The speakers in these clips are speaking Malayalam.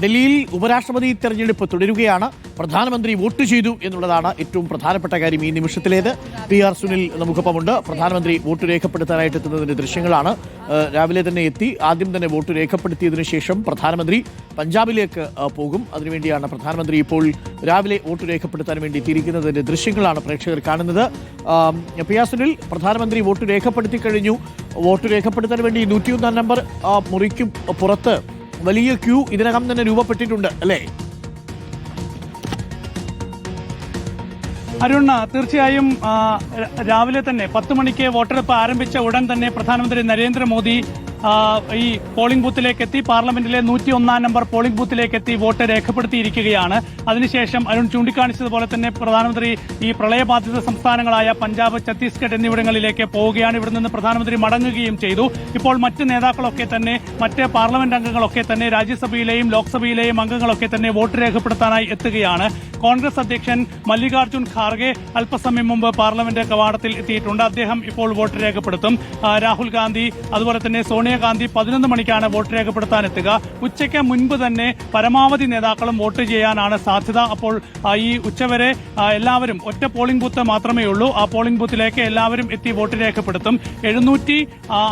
ഡൽഹിയിൽ ഉപരാഷ്ട്രപതി തെരഞ്ഞെടുപ്പ് തുടരുകയാണ്. പ്രധാനമന്ത്രി വോട്ട് ചെയ്തു എന്നുള്ളതാണ് ഏറ്റവും പ്രധാനപ്പെട്ട കാര്യം ഈ നിമിഷത്തിലേത്. പി ആർ സുനിൽ നമുക്കൊപ്പമുണ്ട്. പ്രധാനമന്ത്രി വോട്ട് രേഖപ്പെടുത്താനായിട്ട് എത്തുന്നതിന്റെ ദൃശ്യങ്ങളാണ്. രാവിലെ തന്നെ എത്തി. ആദ്യം തന്നെ വോട്ട് രേഖപ്പെടുത്തിയതിനു ശേഷം പ്രധാനമന്ത്രി പഞ്ചാബിലേക്ക് പോകും. അതിനുവേണ്ടിയാണ് പ്രധാനമന്ത്രി ഇപ്പോൾ രാവിലെ വോട്ട് രേഖപ്പെടുത്താൻ വേണ്ടി തിരിക്കുന്നതിന്റെ ദൃശ്യങ്ങളാണ് പ്രേക്ഷകർ കാണുന്നത്. പി ആർ സുനിൽ പ്രധാനമന്ത്രി വോട്ട് രേഖപ്പെടുത്തി കഴിഞ്ഞു. വോട്ട് രേഖപ്പെടുത്താൻ വേണ്ടി നൂറ്റിയൊന്നാം നമ്പർ മുറിക്കും പുറത്ത് വലിയ ക്യൂ ഇതിനകം തന്നെ രൂപപ്പെട്ടിട്ടുണ്ട് അല്ലേ? അരുൺ തീർച്ചയായും രാവിലെ തന്നെ പത്ത് മണിക്ക് വോട്ടെടുപ്പ് ആരംഭിച്ച ഉടൻ തന്നെ പ്രധാനമന്ത്രി നരേന്ദ്രമോദി ഈ പോളിംഗ് ബൂത്തിലേക്ക് എത്തി പാർലമെന്റിലെ നൂറ്റി ഒന്നാം നമ്പർ പോളിംഗ് ബൂത്തിലേക്ക് എത്തി വോട്ട് രേഖപ്പെടുത്തിയിരിക്കുകയാണ്. അതിനുശേഷം അരുൺ ചൂണ്ടിക്കാണിച്ചതുപോലെ തന്നെ പ്രധാനമന്ത്രി ഈ പ്രളയബാധിത സംസ്ഥാനങ്ങളായ പഞ്ചാബ് ഛത്തീസ്ഗഡ് എന്നിവിടങ്ങളിലേക്ക് പോവുകയാണ്. ഇവിടെ നിന്ന് പ്രധാനമന്ത്രി മടങ്ങുകയും ചെയ്തു. ഇപ്പോൾ മറ്റ് നേതാക്കളൊക്കെ തന്നെ മറ്റ് പാർലമെന്റ് അംഗങ്ങളൊക്കെ തന്നെ രാജ്യസഭയിലെയും ലോക്സഭയിലെയും അംഗങ്ങളൊക്കെ തന്നെ വോട്ട് രേഖപ്പെടുത്താനായി എത്തുകയാണ്. കോൺഗ്രസ് അധ്യക്ഷൻ മല്ലികാർജുൻ ഖാർഗെ അല്പസമയം മുമ്പ് പാർലമെന്റ് കവാടത്തിൽ എത്തിയിട്ടുണ്ട്. അദ്ദേഹം ഇപ്പോൾ വോട്ട് രേഖപ്പെടുത്തും. രാഹുൽ ഗാന്ധി അതുപോലെ തന്നെ സോണിയാഗാന്ധി പതിനൊന്ന് മണിക്കാണ് വോട്ട് രേഖപ്പെടുത്താൻ എത്തുക. ഉച്ചയ്ക്ക് മുൻപ് തന്നെ പരമാവധി നേതാക്കളും വോട്ട് ചെയ്യാനാണ് സാധ്യത. അപ്പോൾ ഈ ഉച്ചവരെ എല്ലാവരും ഒറ്റ പോളിംഗ് ബൂത്ത് മാത്രമേ ഉള്ളൂ. ആ പോളിംഗ് ബൂത്തിലേക്ക് എല്ലാവരും എത്തി വോട്ട് രേഖപ്പെടുത്തും. എഴുന്നൂറ്റി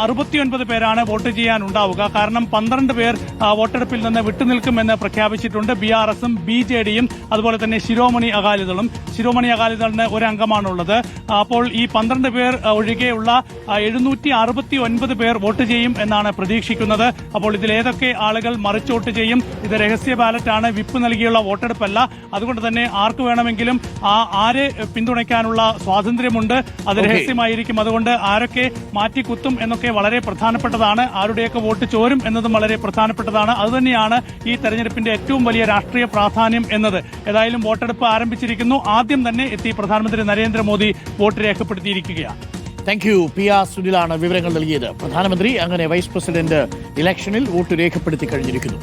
അറുപത്തിയൊൻപത് പേരാണ് വോട്ട് ചെയ്യാൻ ഉണ്ടാവുക കാരണം പന്ത്രണ്ട് പേർ വോട്ടെടുപ്പിൽ നിന്ന് വിട്ടുനിൽക്കുമെന്ന് പ്രഖ്യാപിച്ചിട്ടുണ്ട്. ബി ആർ എസും ബി ജെ ഡിയും അതുപോലെ തന്നെ ശിരോമണി അകാലിദളും. ശിരോമണി അകാലിദളിന് ഒരു അംഗമാണുള്ളത് അപ്പോൾ ഈ പന്ത്രണ്ട് പേർ ഒഴികെയുള്ള എഴുന്നൂറ്റി അറുപത്തി ഒൻപത് പേർ വോട്ട് ചെയ്യും എന്നാണ് പ്രതീക്ഷിക്കുന്നത്. അപ്പോൾ ഇതിൽ ഏതൊക്കെ ആളുകൾ മറിച്ചോട്ട് ചെയ്യും? ഇത് രഹസ്യ ബാലറ്റാണ് വിപ്പ് നൽകിയുള്ള വോട്ടെടുപ്പല്ല. അതുകൊണ്ട് തന്നെ ആർക്ക് വേണമെങ്കിലും ആ ആരെ പിന്തുണയ്ക്കാനുള്ള സ്വാതന്ത്ര്യമുണ്ട്. അത് രഹസ്യമായിരിക്കും. അതുകൊണ്ട് ആരൊക്കെ മാറ്റിക്കുത്തും എന്നൊക്കെ വളരെ പ്രധാനപ്പെട്ടതാണ്. ആരുടെയൊക്കെ വോട്ട് ചോരും എന്നതും വളരെ പ്രധാനപ്പെട്ടതാണ്. അതുതന്നെയാണ് ഈ തെരഞ്ഞെടുപ്പിന്റെ ഏറ്റവും വലിയ രാഷ്ട്രീയ പ്രാധാന്യം എന്നത്. ഏതായാലും വോട്ടെടുപ്പ് ആരംഭിച്ചിരിക്കുന്നു. ആദ്യം തന്നെ എത്തി പ്രധാനമന്ത്രി നരേന്ദ്രമോദി വോട്ട് രേഖപ്പെടുത്തിയിരിക്കുകയാണ്. താങ്ക് യു പി ആർ സുനിലാണ് വിവരങ്ങൾ നൽകിയത്. പ്രധാനമന്ത്രി അങ്ങനെ വൈസ് പ്രസിഡന്റ് ഇലക്ഷനിൽ വോട്ട് രേഖപ്പെടുത്തി കഴിഞ്ഞിരിക്കുന്നു.